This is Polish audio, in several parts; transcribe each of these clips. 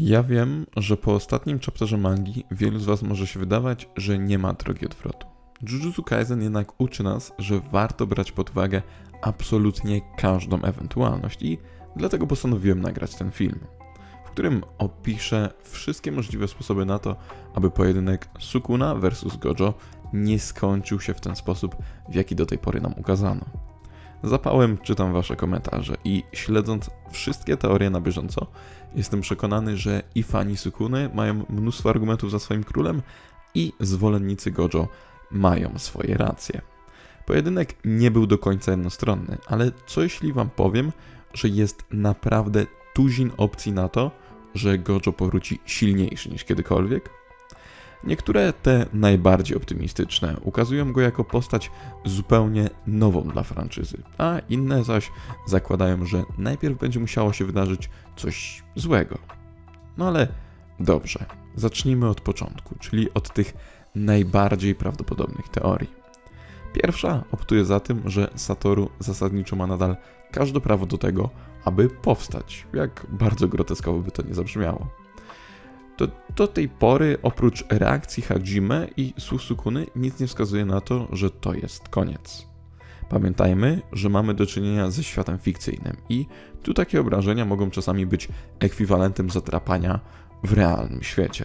Ja wiem, że po ostatnim chapterze mangi wielu z Was może się wydawać, że nie ma drogi odwrotu. Jujutsu Kaisen jednak uczy nas, że warto brać pod uwagę absolutnie każdą ewentualność i dlatego postanowiłem nagrać ten film, w którym opiszę wszystkie możliwe sposoby na to, aby pojedynek Sukuna versus Gojo nie skończył się w ten sposób, w jaki do tej pory nam ukazano. Zapałem czytam Wasze komentarze i śledząc wszystkie teorie na bieżąco, jestem przekonany, że i fani Sukuny mają mnóstwo argumentów za swoim królem, i zwolennicy Gojo mają swoje racje. Pojedynek nie był do końca jednostronny, ale co jeśli Wam powiem, że jest naprawdę tuzin opcji na to, że Gojo powróci silniejszy niż kiedykolwiek? Niektóre te najbardziej optymistyczne ukazują go jako postać zupełnie nową dla franczyzy, a inne zaś zakładają, że najpierw będzie musiało się wydarzyć coś złego. No ale dobrze, zacznijmy od początku, czyli od tych najbardziej prawdopodobnych teorii. Pierwsza optuje za tym, że Satoru zasadniczo ma nadal każde prawo do tego, aby powstać, jak bardzo groteskowo by to nie zabrzmiało. Do, do tej pory, oprócz reakcji Hajime i Susukuny, nic nie wskazuje na to, że to jest koniec. Pamiętajmy, że mamy do czynienia ze światem fikcyjnym i tu takie obrażenia mogą czasami być ekwiwalentem zatrapania w realnym świecie.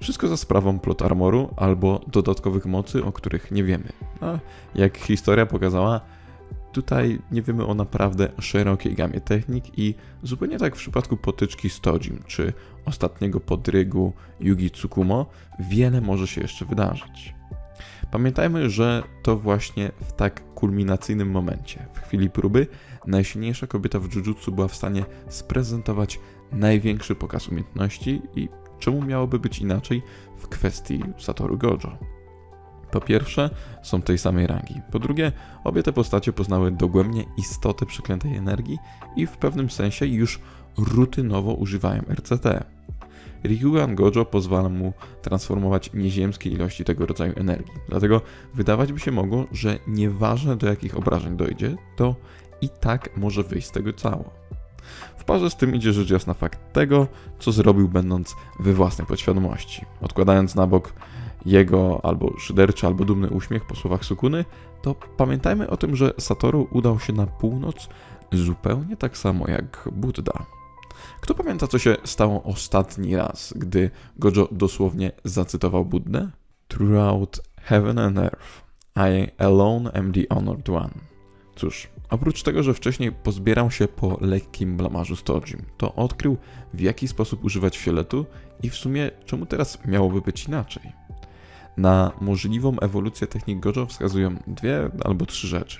Wszystko za sprawą plot armoru albo dodatkowych mocy, o których nie wiemy. A jak historia pokazała, tutaj nie wiemy o naprawdę szerokiej gamie technik i zupełnie tak w przypadku potyczki z Tojim czy ostatniego podrygu Yugi Tsukumo, wiele może się jeszcze wydarzyć. Pamiętajmy, że to właśnie w tak kulminacyjnym momencie, w chwili próby, najsilniejsza kobieta w Jujutsu była w stanie sprezentować największy pokaz umiejętności i czemu miałoby być inaczej w kwestii Satoru Gojo. Po pierwsze, są tej samej rangi. Po drugie, obie te postacie poznały dogłębnie istotę przeklętej energii i w pewnym sensie już rutynowo używają RCT. Ryugan Gojo pozwala mu transformować nieziemskie ilości tego rodzaju energii. Dlatego wydawać by się mogło, że nieważne do jakich obrażeń dojdzie, to i tak może wyjść z tego cało. W parze z tym idzie rzecz jasna fakt tego, co zrobił będąc we własnej podświadomości. Odkładając na bok jego albo szyderczy, albo dumny uśmiech po słowach Sukuny, to pamiętajmy o tym, że Satoru udał się na północ zupełnie tak samo jak Buddha. Kto pamięta, co się stało ostatni raz, gdy Gojo dosłownie zacytował Buddę? Throughout heaven and earth, I alone am the honored one. Cóż, oprócz tego, że wcześniej pozbierał się po lekkim blamarzu z Tojim, to odkrył w jaki sposób używać fioletu i w sumie czemu teraz miałoby być inaczej. Na możliwą ewolucję technik Gojo wskazują dwie albo trzy rzeczy.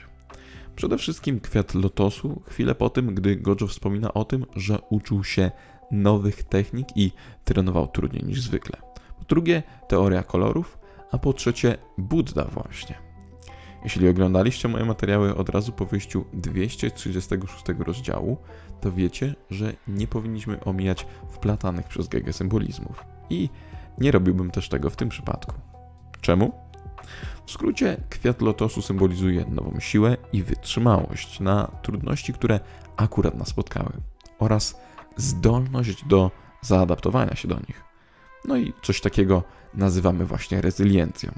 Przede wszystkim kwiat lotosu, chwilę po tym, gdy Gojo wspomina o tym, że uczył się nowych technik i trenował trudniej niż zwykle. Po drugie, teoria kolorów, a po trzecie, Buddha właśnie. Jeśli oglądaliście moje materiały od razu po wyjściu 236 rozdziału, to wiecie, że nie powinniśmy omijać wplatanych przez Gegę symbolizmów. I nie robiłbym też tego w tym przypadku. Czemu? W skrócie, kwiat lotosu symbolizuje nową siłę i wytrzymałość na trudności, które akurat nas spotkały, oraz zdolność do zaadaptowania się do nich. No i coś takiego nazywamy właśnie rezyliencją.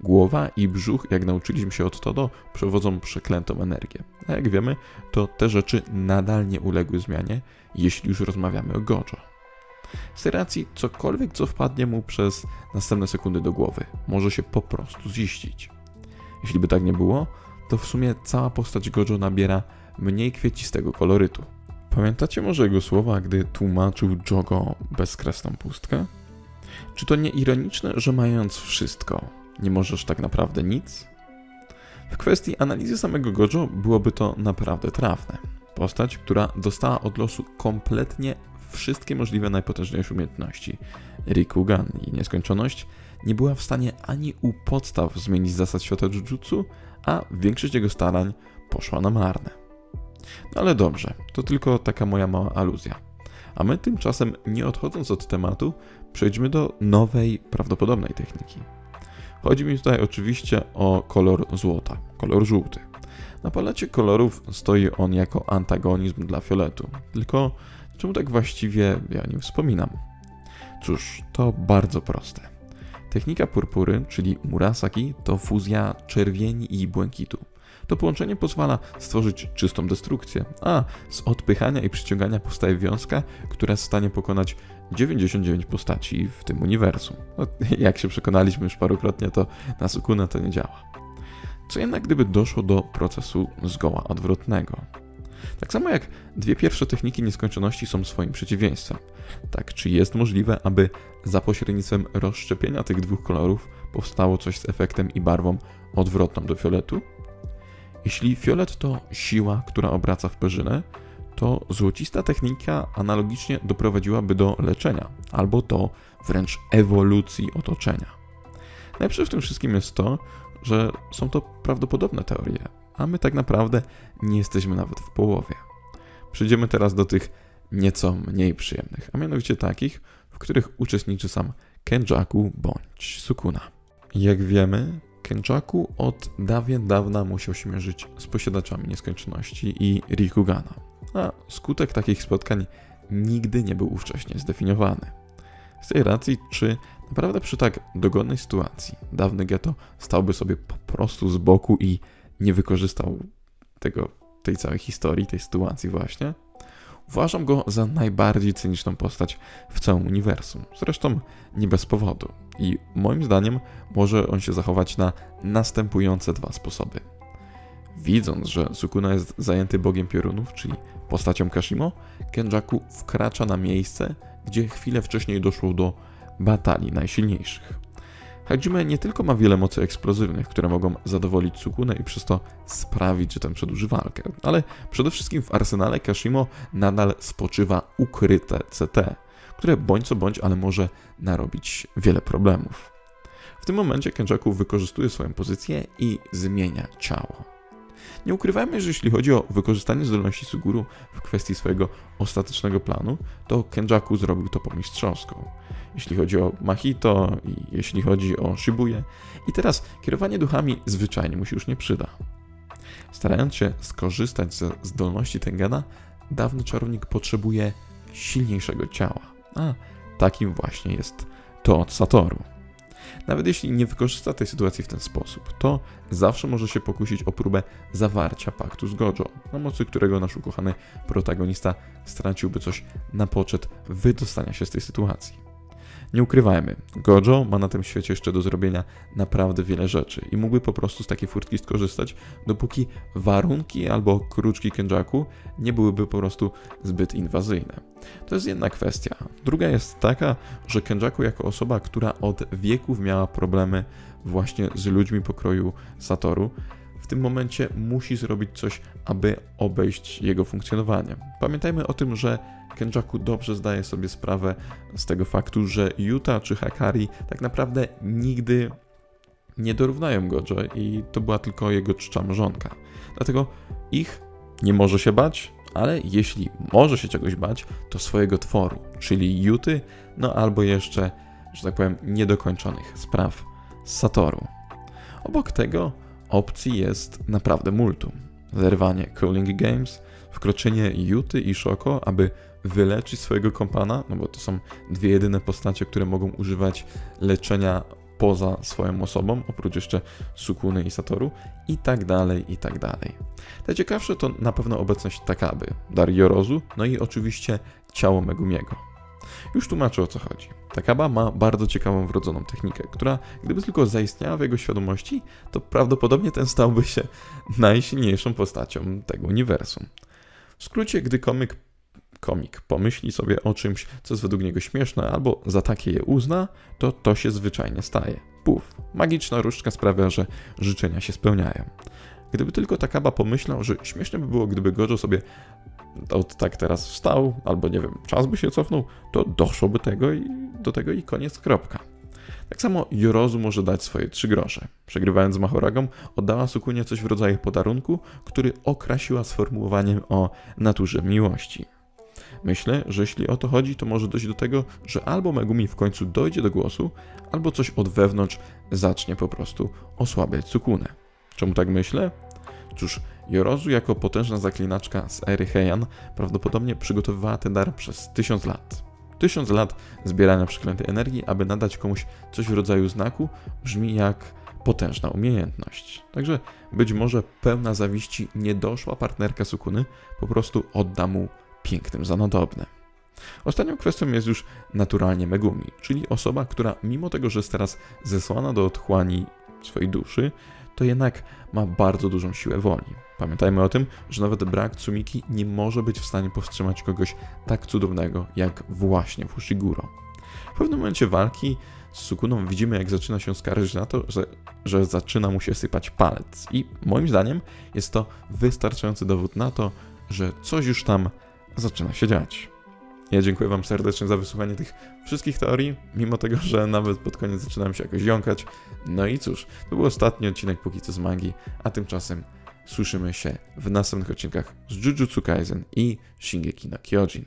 Głowa i brzuch, jak nauczyliśmy się od Todo, przewodzą przeklętą energię. A jak wiemy, to te rzeczy nadal nie uległy zmianie, jeśli już rozmawiamy o Gojo. Z racji cokolwiek, co wpadnie mu przez następne sekundy do głowy, może się po prostu ziścić. Jeśli by tak nie było, to w sumie cała postać Gojo nabiera mniej kwiecistego kolorytu. Pamiętacie może jego słowa, gdy tłumaczył Jogo bezkresną pustkę? Czy to nie ironiczne, że mając wszystko, nie możesz tak naprawdę nic? W kwestii analizy samego Gojo byłoby to naprawdę trafne. Postać, która dostała od losu kompletnie wszystkie możliwe najpotężniejsze umiejętności. Rikugan i nieskończoność nie była w stanie ani u podstaw zmienić zasad świata Jujutsu, a większość jego starań poszła na marne. No ale dobrze, to tylko taka moja mała aluzja. A my tymczasem, nie odchodząc od tematu, przejdźmy do nowej, prawdopodobnej techniki. Chodzi mi tutaj oczywiście o kolor złota, kolor żółty. Na palecie kolorów stoi on jako antagonizm dla fioletu, tylko Czemu tak właściwie ja o nim wspominam? Cóż, to bardzo proste. Technika purpury, czyli murasaki, to fuzja czerwieni i błękitu. To połączenie pozwala stworzyć czystą destrukcję, a z odpychania i przyciągania powstaje wiązka, która jest w stanie pokonać 99 postaci w tym uniwersum. No, jak się przekonaliśmy już parokrotnie, to na Sukuna to nie działa. Co jednak gdyby doszło do procesu zgoła odwrotnego? Tak samo jak dwie pierwsze techniki nieskończoności są swoim przeciwieństwem. Tak, czy jest możliwe, aby za pośrednictwem rozszczepienia tych dwóch kolorów powstało coś z efektem i barwą odwrotną do fioletu? Jeśli fiolet to siła, która obraca w perzynę, to złocista technika analogicznie doprowadziłaby do leczenia, albo do wręcz ewolucji otoczenia. Najlepsze w tym wszystkim jest to, że są to prawdopodobne teorie, a my tak naprawdę nie jesteśmy nawet w połowie. Przejdziemy teraz do tych nieco mniej przyjemnych, a mianowicie takich, w których uczestniczy sam Kenjaku bądź Sukuna. Jak wiemy, Kenjaku od dawien dawna musiał się mierzyć z posiadaczami nieskończoności i Rikugana, a skutek takich spotkań nigdy nie był ówcześnie zdefiniowany. Z tej racji, czy naprawdę przy tak dogodnej sytuacji dawny Geto stałby sobie po prostu z boku i nie wykorzystał tego, tej całej historii, tej sytuacji właśnie, uważam go za najbardziej cyniczną postać w całym uniwersum. Zresztą nie bez powodu. I moim zdaniem może on się zachować na następujące dwa sposoby. Widząc, że Sukuna jest zajęty bogiem piorunów, czyli postacią Kashimo, Kenjaku wkracza na miejsce, gdzie chwilę wcześniej doszło do batalii najsilniejszych. Hajime nie tylko ma wiele mocy eksplozywnych, które mogą zadowolić Sukunę i przez to sprawić, że ten przedłuży walkę, ale przede wszystkim w arsenale Kashimo nadal spoczywa ukryte CT, które bądź co bądź, ale może narobić wiele problemów. W tym momencie Kenjaku wykorzystuje swoją pozycję i zmienia ciało. Nie ukrywajmy, że jeśli chodzi o wykorzystanie zdolności Suguru w kwestii swojego ostatecznego planu, to Kenjaku zrobił to po mistrzowsku. Jeśli chodzi o Mahito i jeśli chodzi o Shibuya. I teraz kierowanie duchami zwyczajnie mu się już nie przyda. Starając się skorzystać ze zdolności Tengana, dawny czarownik potrzebuje silniejszego ciała. A takim właśnie jest to od Satoru. Nawet jeśli nie wykorzysta tej sytuacji w ten sposób, to zawsze może się pokusić o próbę zawarcia paktu z Gojo, na mocy którego nasz ukochany protagonista straciłby coś na poczet wydostania się z tej sytuacji. Nie ukrywajmy, Gojo ma na tym świecie jeszcze do zrobienia naprawdę wiele rzeczy i mógłby po prostu z takiej furtki skorzystać, dopóki warunki albo kruczki Kenjaku nie byłyby po prostu zbyt inwazyjne. To jest jedna kwestia. Druga jest taka, że Kenjaku jako osoba, która od wieków miała problemy właśnie z ludźmi pokroju Satoru, w tym momencie musi zrobić coś, aby obejść jego funkcjonowanie. Pamiętajmy o tym, że Kenjaku dobrze zdaje sobie sprawę z tego faktu, że Yuta czy Hakari tak naprawdę nigdy nie dorównają Gojo i to była tylko jego czcza mrzonka. Dlatego ich nie może się bać, ale jeśli może się czegoś bać, to swojego tworu, czyli Yuty, no albo jeszcze, że tak powiem, niedokończonych spraw Satoru. Obok tego opcji jest naprawdę multum. Zerwanie Cooling Games, wkroczenie Yuty i Shoko, aby wyleczyć swojego kompana, no bo to są dwie jedyne postacie, które mogą używać leczenia poza swoją osobą, oprócz jeszcze Sukuny i Satoru, i tak dalej, i tak dalej. Najciekawsze to na pewno obecność Takaby, dar Yorozu, no i oczywiście ciało Megumiego. Już tłumaczę o co chodzi. Takaba ma bardzo ciekawą wrodzoną technikę, która gdyby tylko zaistniała w jego świadomości, to prawdopodobnie ten stałby się najsilniejszą postacią tego uniwersum. W skrócie, gdy komik komik pomyśli sobie o czymś, co jest według niego śmieszne, albo za takie je uzna, to to się zwyczajnie staje. Puf, magiczna różdżka sprawia, że życzenia się spełniają. Gdyby tylko Takaba pomyślał, że śmieszne by było, gdyby Gojo sobie od tak teraz wstał, albo nie wiem, czas by się cofnął, to doszłoby tego i do tego i koniec, kropka. Tak samo Yorozu może dać swoje trzy grosze. Przegrywając z Mahoragą, oddała Sukunie coś w rodzaju podarunku, który okrasiła sformułowaniem o naturze miłości. Myślę, że jeśli o to chodzi, to może dojść do tego, że albo Megumi w końcu dojdzie do głosu, albo coś od wewnątrz zacznie po prostu osłabiać Sukunę. Czemu tak myślę? Cóż, Yorozu jako potężna zaklinaczka z ery Heian prawdopodobnie przygotowywała ten dar przez tysiąc lat. Tysiąc lat zbierania przeklętej energii, aby nadać komuś coś w rodzaju znaku, brzmi jak potężna umiejętność. Także być może pełna zawiści niedoszła partnerka Sukuny po prostu odda mu pięknym za nadobne. Ostatnią kwestią jest już naturalnie Megumi, czyli osoba, która mimo tego, że jest teraz zesłana do otchłani swojej duszy, to jednak ma bardzo dużą siłę woli. Pamiętajmy o tym, że nawet brak Tsumiki nie może być w stanie powstrzymać kogoś tak cudownego jak właśnie Fushiguro. W pewnym momencie walki z Sukuną widzimy, jak zaczyna się skarżyć na to, że, że zaczyna mu się sypać palec. I moim zdaniem jest to wystarczający dowód na to, że coś już tam zaczyna się dziać. Ja dziękuję Wam serdecznie za wysłuchanie tych wszystkich teorii, mimo tego, że nawet pod koniec zaczynałem się jakoś jąkać. No i cóż, to był ostatni odcinek póki co z magii, a tymczasem słyszymy się w następnych odcinkach z Jujutsu Kaisen i Shingeki no Kyojin.